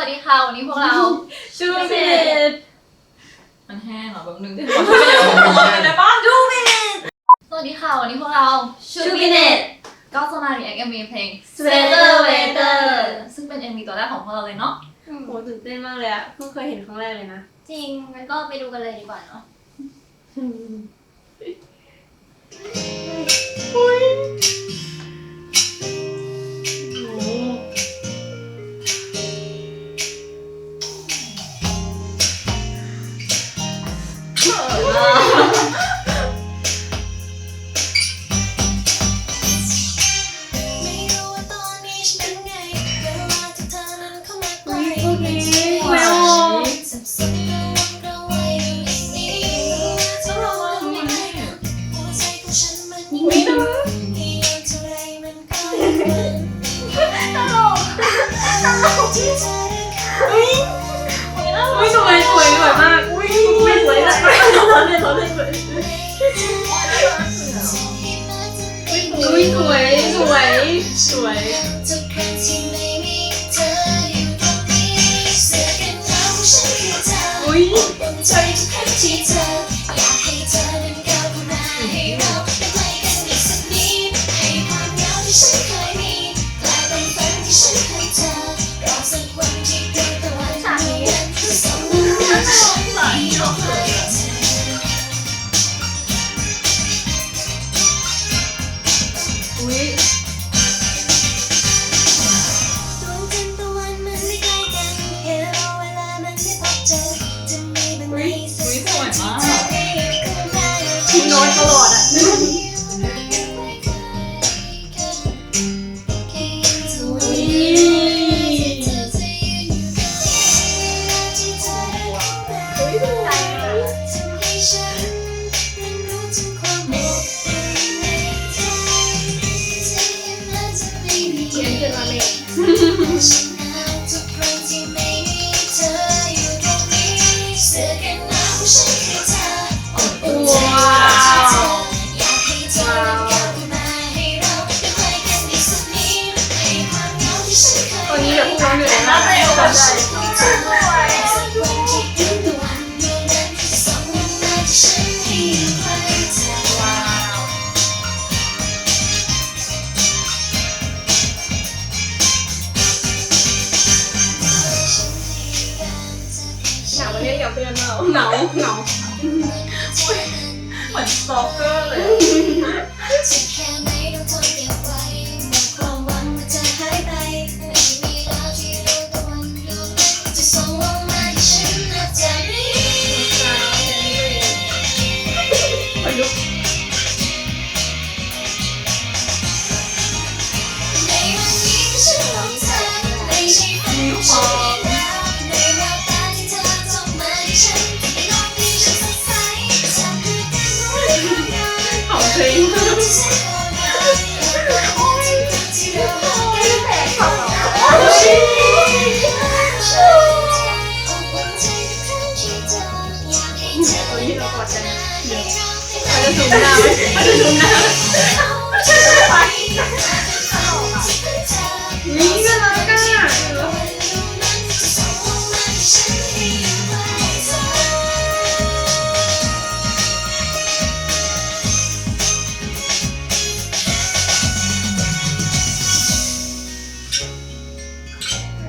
วัสดีค่ะ วันนี้พวกเราชูเบตมันแห้งเหรอแบบนึงขอช่วยกันได้ปะดูมิสวัสดีค่ะ วันนี้พวกเราชูบิเนตก็จะมา react MV เพลง Sweater Weather ซึ่งเป็น MV ตัวแรกของพวกเราเลยเนาะโหตื่นเต้นมากเลยอะเพิ่งเคยเห็นครั้งแรกเลยนะ จริงงั้นก็ไปดูกันเลยดีกว่าเนาะ สวย ทิ้งโน้ตลอดอะอุ้ยเขียนขึ้นมาเล เราหนาวหนาวเหมือนสตอกเกอร์เลยจะาจะซูมหน้าไหมเขาจะซูมหน้า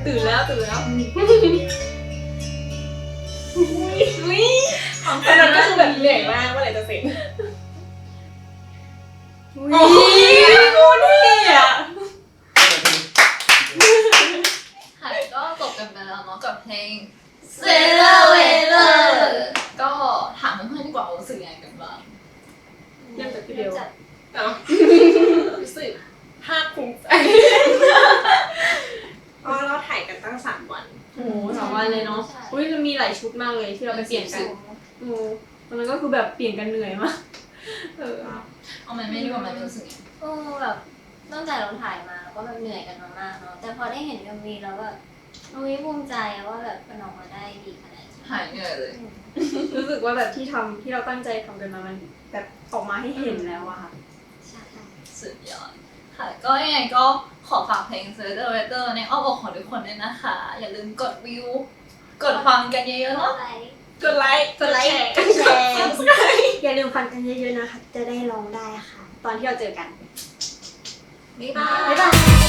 ตื่นแล้วตื่นแล้วอุ้ยแต่นั้นก็คือแบบเหนื่อยมากเมื่อไหร่จะเสร็จอุ้ยกูนี่อะค่ะก็จบกันไปแล้วเนาะกับเพลง Sweater Weather ก็ถามเพื่อนๆดีกว่าว่ารู้สึกยังไงกันบ้างเริ่มจากพี่เดียวจัดรู้สึกภาคภูมิใจอ๋อเราถ่ายกันตั้งสามวัน โอ้โหสาม วันเลยเนาะ อุ้ยมันมีหลายชุดมากเลยที่เราไปเปลี่ยนกันโอ้ตอนนั้นก็คือแบบเปลี่ยนกันเหนื่อยมาก เออ เอามันไม่ดีกว่ามันรู้สึกยังไงโอ้แบบตั้งแต่เราถ่ายมาเราก็แบบเหนื่อยกันมามากเนาะ แต่พอได้เห็นเอ็มวีแล้วแบบอุ้ยภูมิใจว่าแบบมันออกมาได้ดีขนาดนี้หายเหนื่อยเลย รู้สึกว่าแบบที่ทำที่เราตั้งใจทำกันมา มันแบบออกมาให้เห็นแล้วอะค่ะ ใช่ สุดยอดค่ะ ก็ยังไงก็ ขอฝากเพลง Sweater Weather ในอ้อมอกของทุกคนด้วยนะคะ อย่าลืมกดวิว กดฟังกันเยอะๆเนาะกดไลค์กดไลค์แชร์กดแชร์อย่าลืมฟังกันเยอะๆนะคะ จะได้ร้องได้ค่ะ ตอนที่เราเจอกัน บ๊ายบายบ๊ายบาย